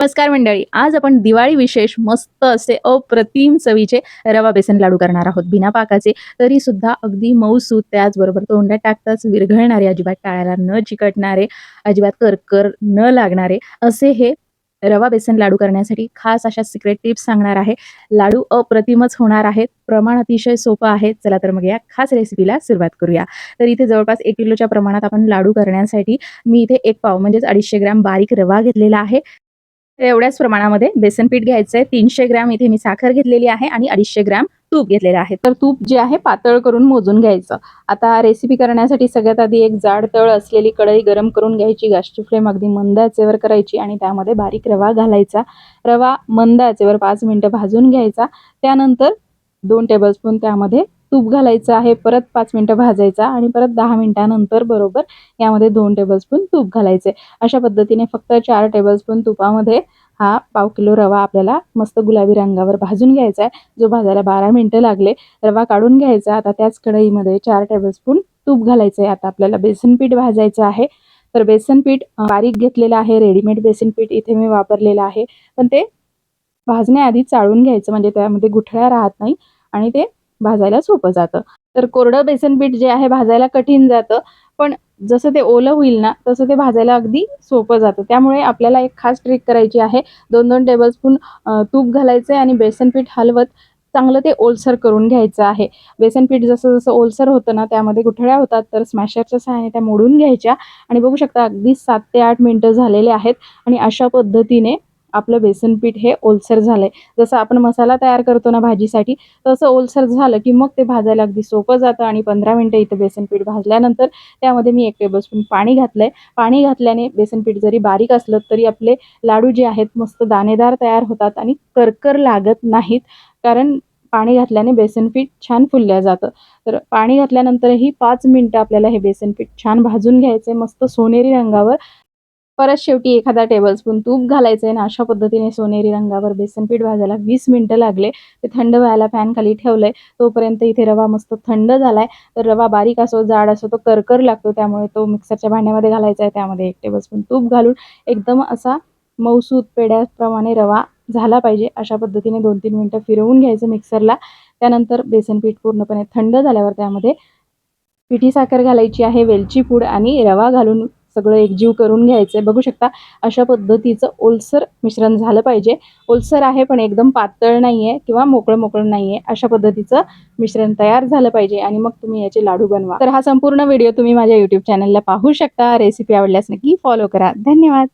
नमस्कार मंडळी आज आपण दिवाळी विशेष मस्त असे अप्रतिम चवीचे रवा बेसन लाडू करणार आहोत. बिना पाकाचे तरी सुद्धा अगदी मऊसूत त्याचबरोबर तोंडात टाकताच विरघळणारे अजिबात टाळ्याला न चिकटणारे अजिबात करकर न लागणारे असे हे रवा बेसन लाडू करण्यासाठी खास अशा सिक्रेट टिप्स सांगणार आहे. लाडू अप्रतिमच होणार आहेत. प्रमाण अतिशय सोपं आहे. चला तर मग या खास रेसिपीला सुरुवात करूया. तर इथे जवळपास एक किलोच्या प्रमाणात आपण लाडू करण्यासाठी मी इथे एक पाव म्हणजेच अडीचशे ग्रॅम बारीक रवा घेतलेला आहे. एवढ्याच प्रमाणामध्ये बेसन पीठ घ्यायचं आहे तीनशे ग्रॅम इथे मी साखर घेतलेली आहे आणि अडीचशे ग्रॅम तूप घेतलेलं आहे. तर तूप जे आहे पातळ करून मोजून घ्यायचं. आता रेसिपी करण्यासाठी सगळ्यात आधी एक जाड तळ असलेली कढई गरम करून घ्यायची. गॅसची फ्लेम अगदी मंद आचेवर करायची आणि त्यामध्ये बारीक रवा घालायचा. रवा मंद आचेवर पाच मिनटं भाजून घ्यायचा. त्यानंतर दोन टेबलस्पून त्यामध्ये तूप घालायचं आहे परत पाच मिनटं भाजायचा आणि परत दहा मिनटानंतर बरोबर यामध्ये दोन टेबलस्पून तूप घालायचे. अशा पद्धतीने फक्त चार टेबलस्पून तुपामध्ये हा पाव किलो रवा आपल्याला मस्त गुलाबी रंगावर भाजून घ्यायचा आहे. जो भाजायला बारा मिनटं लागले रवा काढून घ्यायचा. आता त्याच कढईमध्ये चार टेबलस्पून तूप घालायचं आहे आता आपल्याला बेसन पीठ भाजायचं आहे. तर बेसन पीठ बारीक घेतलेलं आहे. रेडीमेड बेसन पीठ इथे मी वापरलेलं आहे. पण ते भाजण्याआधी चाळून घ्यायचं. म्हणजे त्यामध्ये गुठळ्या राहत नाही. आणि ते भाजायला सोपं जातं. तर कोरडं बेसन पीठ जे आहे भाजायला कठीण जातं पण जसं ते ओलं होईल ना तसं ते भाजायला अगदी सोपं जातं. त्यामुळे आपल्याला एक खास ट्रिक करायची आहे. दोन दोन टेबलस्पून तूप घालायचं आहे आणि बेसन पीठ हलवत चांगलं ते ओलसर करून घ्यायचं आहे. बेसन पीठ जसं जसं ओलसर होतं ना त्यामध्ये गुठळ्या होतात तर स्मॅशरच्या सहाय्याने त्या मोडून घ्यायच्या. आणि बघू शकता अगदी सात ते आठ मिनटं झालेले आहेत आणि अशा पद्धतीने आपलं बेसन पीठ हे ओलसर झालंय. जसं आपण मसाला तयार करतो ना भाजीसाठी तसं ओलसर झालं की मग ते भाजायला अगदी सोपं जातं आणि पंधरा मिनटं इथं बेसन पीठ भाजल्यानंतर त्यामध्ये मी एक टेबलस्पून पाणी घातलंय. पाणी घातल्याने बेसन पीठ जरी बारीक असलं तरी आपले लाडू जे आहेत मस्त दाणेदार तयार होतात आणि करकर लागत नाहीत. कारण पाणी घातल्याने बेसनपीठ छान फुललं जातं. तर पाणी घातल्यानंतरही पाच मिनटं आपल्याला हे बेसनपीठ छान भाजून घ्यायचं मस्त सोनेरी रंगावर. परत शेवटी एखादा टेबलस्पून तूप घालायचं आहे ना अशा पद्धतीने सोनेरी रंगावर बेसन पीठ भाजायला वीस मिनटं लागले. ते थंड व्हायला फॅन खाली ठेवलंय. तोपर्यंत इथे रवा मस्त थंड झालाय. तर रवा बारीक असो जाड असो तो करकर लागतो. त्यामुळे तो मिक्सरच्या भांड्यामध्ये घालायचा आहे. त्यामध्ये एक टेबलस्पून तूप घालून एकदम असा मौसूद पेड्याप्रमाणे रवा झाला पाहिजे. अशा पद्धतीने दोन तीन मिनटं फिरवून घ्यायचं मिक्सरला त्यानंतर बेसन पीठ पूर्णपणे थंड झाल्यावर त्यामध्ये पिठी साखर घालायची आहे वेलची पूड आणि रवा घालून सगळं एकजीव करून घ्यायचं आहे बघू शकता अशा पद्धतीचं ओलसर मिश्रण झालं पाहिजे. ओलसर आहे पण एकदम पातळ नाही आहे किंवा मोकळं मोकळं नाही आहे अशा पद्धतीचं मिश्रण तयार झालं पाहिजे आणि मग तुम्ही याचे लाडू बनवा. तर हा संपूर्ण व्हिडिओ तुम्ही माझ्या यूट्यूब चॅनलला पाहू शकता. रेसिपी आवडल्यास नक्की फॉलो करा. धन्यवाद!